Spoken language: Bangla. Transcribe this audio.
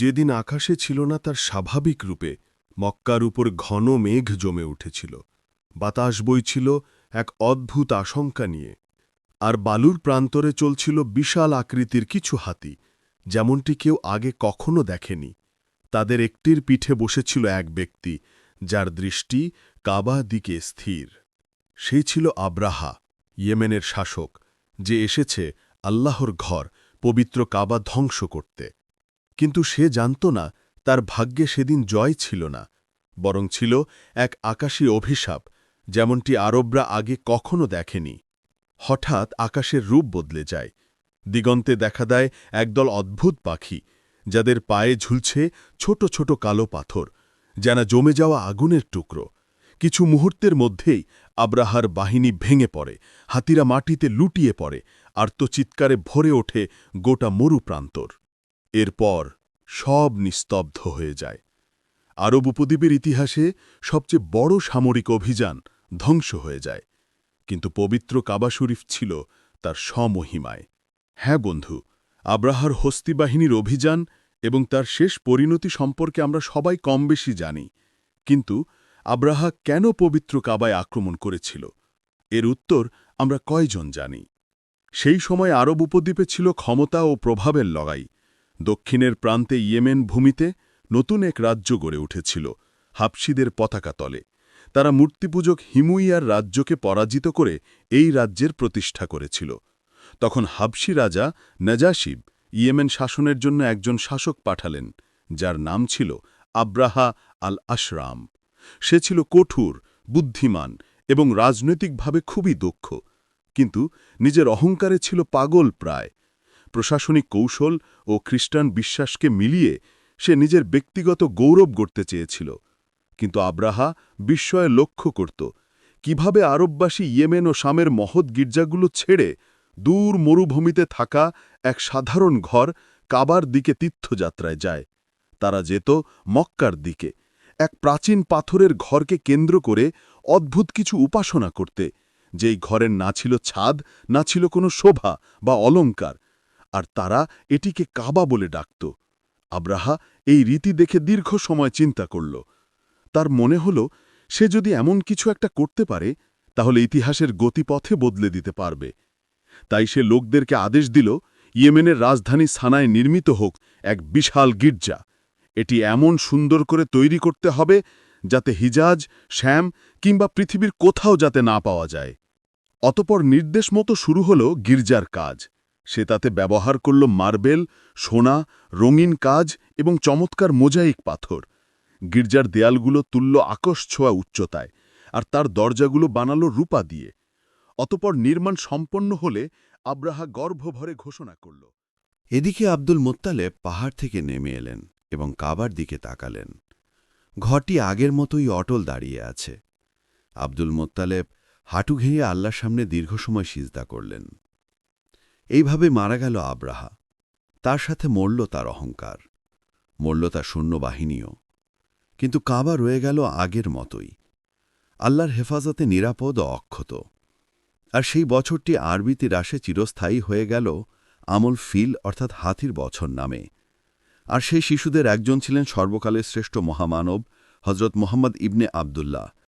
যেদিন আকাশে ছিল না তার স্বাভাবিক রূপে, মক্কার উপর ঘন মেঘ জমে উঠেছিল। বাতাস বইছিল এক অদ্ভুত আশঙ্কা নিয়ে। আর বালুর প্রান্তরে চলছিল বিশাল আকৃতির কিছু হাতি, যেমনটি কেউ আগে কখনো দেখেনি। তাদের একটির পিঠে বসেছিল এক ব্যক্তি, যার দৃষ্টি কাবা দিকে স্থির। সেই ছিল আব্রাহা, ইয়েমেনের শাসক, যে এসেছে আল্লাহর ঘর, পবিত্র কাবা ধ্বংস করতে। কিন্তু সে জানত না, তার ভাগ্যে সেদিন জয় ছিল না, বরং ছিল এক আকাশী অভিশাপ, যেমনটি আরবরা আগে কখনো দেখেনি। হঠাৎ আকাশের রূপ বদলে যায়, দিগন্তে দেখা দেয় একদল অদ্ভুত পাখি, যাদের পায়ে ঝুলছে ছোট ছোট কালো পাথর, যেন জমে যাওয়া আগুনের টুকরো। কিছু মুহূর্তের মধ্যেই আব্রাহার বাহিনী ভেঙে পড়ে, হাতিরা মাটিতে লুটিয়ে পড়ে, আর্তচিৎকারে ভরে ওঠে গোটা মরু প্রান্তর এরপর সব নিস্তব্ধ হয়ে যায়। আরব উপদ্বীপের ইতিহাসে সবচেয়ে বড় সামরিক অভিযান ধ্বংস হয়ে যায়। কিন্তু পবিত্র কাবা শরীফ ছিল তার স্বমহিমায়। হ্যাঁ বন্ধু, আব্রাহার হস্তি বাহিনীর অভিযান এবং তার শেষ পরিণতি সম্পর্কে আমরা সবাই কম বেশি জানি। কিন্তু আব্রাহা কেন পবিত্র কাবায় আক্রমণ করেছিল? এর উত্তর আমরা কয়জন জানি। সেই সময় আরব উপদ্বীপে ছিল ক্ষমতা ও প্রভাবের লড়াই। দক্ষিণের প্রান্তে ইয়েমেন ভূমিতে নতুন এক রাজ্য গড়ে উঠেছিল হাবসিদের পতাকা তলে। তারা মূর্তিপূজক হিমুইয়ার রাজ্যকে পরাজিত করে এই রাজ্যের প্রতিষ্ঠা করেছিল। তখন হাবসি রাজা নজাশিব ইয়েমেন শাসনের জন্য একজন শাসক পাঠালেন, যার নাম ছিল আব্রাহা আল আশরাম সে ছিল কঠোর, বুদ্ধিমান এবং রাজনৈতিকভাবে খুবই দক্ষ, কিন্তু নিজের অহংকারে ছিল পাগল প্রায়। প্রশাসনিক কৌশল ও খ্রিস্টান বিশ্বাসকে মিলিয়ে সে নিজের ব্যক্তিগত গৌরব গড়তে চেয়েছিল। কিন্তু আব্রাহা বিস্ময়ে লক্ষ্য করত, কীভাবে আরববাসী ইয়েমেন ও শামের মহৎ গির্জাগুলো ছেড়ে দূর মরুভূমিতে থাকা এক সাধারণ ঘর কাবার দিকে তীর্থযাত্রায় যায়। তারা যেত মক্কার দিকে, এক প্রাচীন পাথরের ঘরকে কেন্দ্র করে অদ্ভুত কিছু উপাসনা করতে, যেই ঘরের না ছিল ছাদ, না ছিল কোনো শোভা বা অলঙ্কার আর তারা এটিকে কাবা বলে ডাকত। আব্রাহা এই রীতি দেখে দীর্ঘ সময় চিন্তা করল। তার মনে হল, সে যদি এমন কিছু একটা করতে পারে, তাহলে ইতিহাসের গতিপথে বদলে দিতে পারবে। তাই সে লোকদেরকে আদেশ দিল, ইয়েমেনের রাজধানী সানায় নির্মিত হোক এক বিশাল গির্জা। এটি এমন সুন্দর করে তৈরি করতে হবে যাতে হিজাজ, শ্যাম কিংবা পৃথিবীর কোথাও যাতে না পাওয়া যায়। অতপর নির্দেশ মতো শুরু হল গির্জার কাজ। সে তাতে ব্যবহার করল মার্বেল, সোনা, রঙিন কাজ এবং চমৎকার মোজাইক পাথর। গির্জার দেয়ালগুলো তুল্য আকশ ছোঁয়া উচ্চতায়, আর তার দরজাগুলো বানালো রূপা দিয়ে। অতপর নির্মাণ সম্পন্ন হলে আব্রাহা গর্ভভরে ঘোষণা করল। এদিকে আব্দুল মোত্তালেব পাহাড় থেকে নেমে এলেন এবং কাবার দিকে তাকালেন। ঘরটি আগের মতোই অটল দাঁড়িয়ে আছে। আব্দুল মোত্তালেব হাঁটু ঘেঁয়ে আল্লাহর সামনে দীর্ঘ সময় সিজদা করলেন। এইভাবে মারা গেল আব্রাহা। তার সাথে মরল তার অহংকার। মরল তার সৈন্যবাহিনীও। কিন্তু কাবা রয়ে গেল আগের মতোই। আল্লাহর হেফাজতে নিরাপদ ও অক্ষত। আর সেই বছরটি আরবিতে রাশে চিরস্থায়ী হয়ে গেল আমল ফিল অর্থাৎ হাতির বছর নামে। আর সেই শিশুদের একজন ছিলেন সর্বকালের শ্রেষ্ঠ মহামানব হজরত মোহাম্মদ ইবনে আবদুল্লাহ।